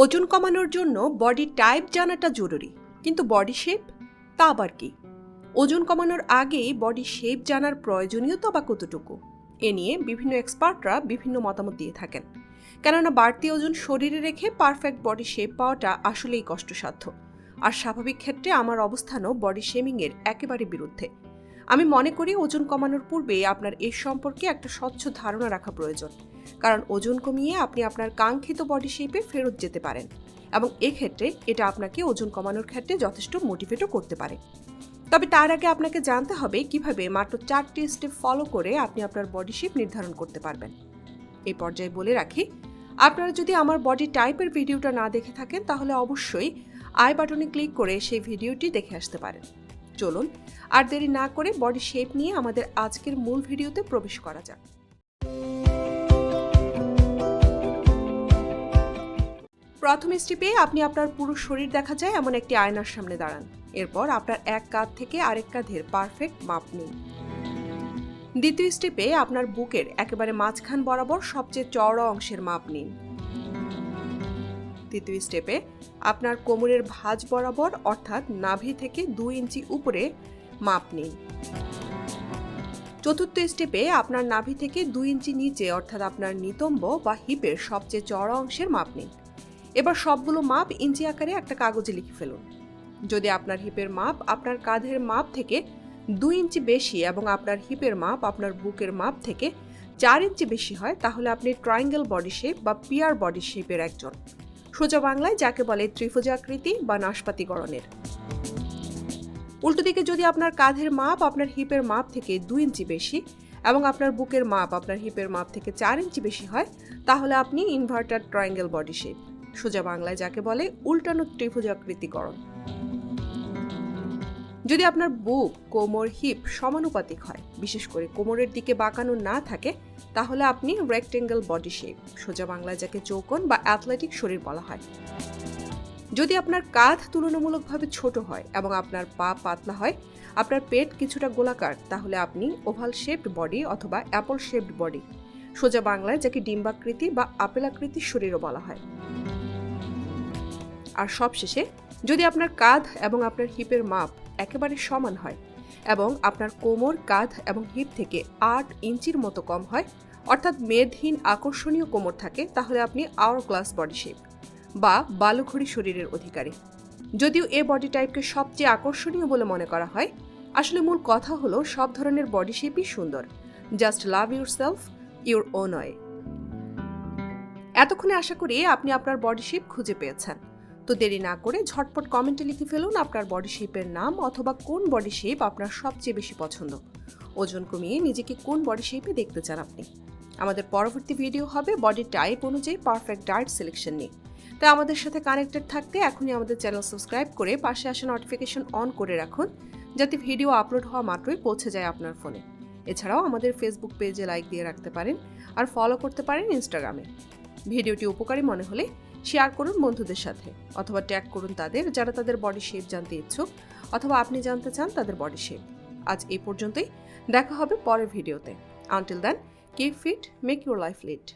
ওজন কমানোর জন্য বডি টাইপ জানাটা জরুরি। কিন্তু বডি শেপ? তা আবার কি? ওজন কমানোর আগে বডি শেপ জানার প্রয়োজনীয়তা বা কতটুকু এ নিয়ে বিভিন্ন এক্সপার্টরা বিভিন্ন মতামত দিয়ে থাকেন। কেননা বাড়তি ওজন শরীরে রেখে পারফেক্ট বডি শেপ পাওয়াটা আসলেই কষ্টসাধ্য। আর স্বাভাবিক ক্ষেত্রে আমার অবস্থানও বডি শেমিংয়ের একেবারে বিরুদ্ধে। আমি মনে করি ওজন কমানোর পূর্বে আপনার এর সম্পর্কে একটা স্বচ্ছ ধারণা রাখা প্রয়োজন। কারণ ওজন কমিয়ে আপনি আপনার কাঙ্ক্ষিত বডি শেপে ফেরত যেতে পারেন এবং এক্ষেত্রে এটা আপনাকে ওজন কমানোর ক্ষেত্রে যথেষ্ট মোটিভেটও করতে পারে। তবে তার আগে আপনাকে জানতে হবে কীভাবে মাত্র চারটি স্টেপ ফলো করে আপনি আপনার বডি শেপ নির্ধারণ করতে পারবেন। এই পর্যায়ে বলে রাখি, আপনারা যদি আমার বডি টাইপের ভিডিওটা না দেখে থাকেন তাহলে অবশ্যই আই বাটনে ক্লিক করে সেই ভিডিওটি দেখে আসতে পারেন। চলুন, আর দেরি না করে বডি শেপ নিয়ে আমাদের আজকের মূল ভিডিওতে প্রবেশ করা যাক। প্রথম স্টেপে আপনি আপনার পুরো শরীর দেখা যায় এমন একটি আয়নার সামনে দাঁড়ান। এরপর আপনার এক কাঁধ থেকে আরেক কাঁধের পারফেক্ট মাপ নিন। দ্বিতীয় স্টেপে আপনার বুকের একেবারে মাঝখান বরাবর সবচেয়ে চওড়া অংশের মাপ নিন। তৃতীয় স্টেপে আপনার কোমরের ভাঁজ বরাবর, অর্থাৎ নাভি থেকে দুই ইঞ্চি উপরে মাপ নিন। চতুর্থ স্টেপে আপনার নাভি থেকে দুই ইঞ্চি নিচে, অর্থাৎ আপনার নিতম্ব বা হিপের সবচেয়ে চওড়া অংশের মাপ নিন। এবার সবগুলো মাপ ইঞ্চি আকারে একটা কাগজে লিখে ফেলুন। যদি আপনার হিপের মাপ আপনার কাঁধের মাপ থেকে দুই ইঞ্চি বেশি এবং আপনার হিপের মাপ আপনার বুকের মাপ থেকে চার ইঞ্চি বেশি হয়, তাহলে আপনি ট্রায়াঙ্গেল বডি শেপ বা পিয়ার বডি শেপের একজন। সোজা বাংলায় যাকে বলে ত্রিভুজাকৃতি বা নাশপাতি গড়নের উল্টো দিকে যদি আপনার কাঁধের মাপ আপনার হিপের মাপ থেকে দুই ইঞ্চি বেশি এবং আপনার বুকের মাপ আপনার হিপের মাপ থেকে চার ইঞ্চি বেশি হয়, তাহলে আপনি ইনভার্টার ট্রায়াঙ্গেল বডি শেপ। সোজা বাংলায় যাকে বলে উল্টানো ত্রিভুজাকৃতিকরণ। যদি আপনার বুক, কোমর হিপ সমানুপাতিক হয়, বিশেষ করে কোমরের দিকে বাঁকানো না থাকে, তাহলে আপনি রেক্টেঙ্গেল বডি শেপ সোজা বাংলায় যাকে চৌকন বা অ্যাথলেটিক শরীর বলা হয়। যদি আপনার কাঁধ তুলনামূলকভাবে ছোট হয় এবং আপনার পা পাতলা হয়, আপনার পেট কিছুটা গোলাকার, তাহলে আপনি ওভাল শেপড বডি অথবা অ্যাপল শেপড বডি সোজা বাংলায় যাকে ডিম্বাকৃতি বা আপেলাকৃতির শরীরও বলা হয়। আর সবশেষে, যদি আপনার কাঁধ এবং আপনার হিপের মাপ একেবারে সমান হয় এবং আপনার কোমর, কাঁধ এবং হিপ থেকে আট ইঞ্চির মতো কম হয়। অর্থাৎ মেদহীন আকর্ষণীয় কোমর থাকে, তাহলে আপনি আওয়ার ক্লাস বডি শেপ বা বালুঘড়ি শরীরের অধিকারী। যদিও এ বডি টাইপকে সবচেয়ে আকর্ষণীয় বলে মনে করা হয়, আসলে মূল কথা হলো সব ধরনের বডি শেপই সুন্দর। Just love yourself your own way এতক্ষণে আশা করি আপনি আপনার বডি শেপ খুঁজে পেয়েছেন। তো দেরি না করে ঝটপট কমেন্টে লিখে ফেলুন আপনার বডি শেপের নাম অথবা কোন বডি শেপ আপনার সবচেয়ে বেশি পছন্দ। ওজন কমিয়ে নিজেকে কোন বডি শেপে দেখতে চান আপনি? আমাদের পরবর্তী ভিডিও হবে বডি টাইপ অনুযায়ী পারফেক্ট ডায়েট সিলেকশন নিয়ে। তাই আমাদের সাথে কানেক্টেড থাকতে এখনই আমাদের চ্যানেল সাবস্ক্রাইব করে পাশে আসা নোটিফিকেশন অন করে রাখুন, যাতে ভিডিও আপলোড হওয়া মাত্রই পৌঁছে যায় আপনার ফোনে এছাড়াও আমাদের ফেসবুক পেজে লাইক দিয়ে রাখতে পারেন আর ফলো করতে পারেন ইনস্টাগ্রামে ভিডিওটি উপকারী মনে হলে শেয়ার করুন বন্ধুদের সাথে, অথবা ট্যাগ করুন তাদের যারা তাদের বডি শেপ জানতে ইচ্ছুক, অথবা আপনি জানতে চান তাদের বডি শেপ আজ এই পর্যন্তই, দেখা হবে পরের ভিডিওতে until then keep fit make your life lead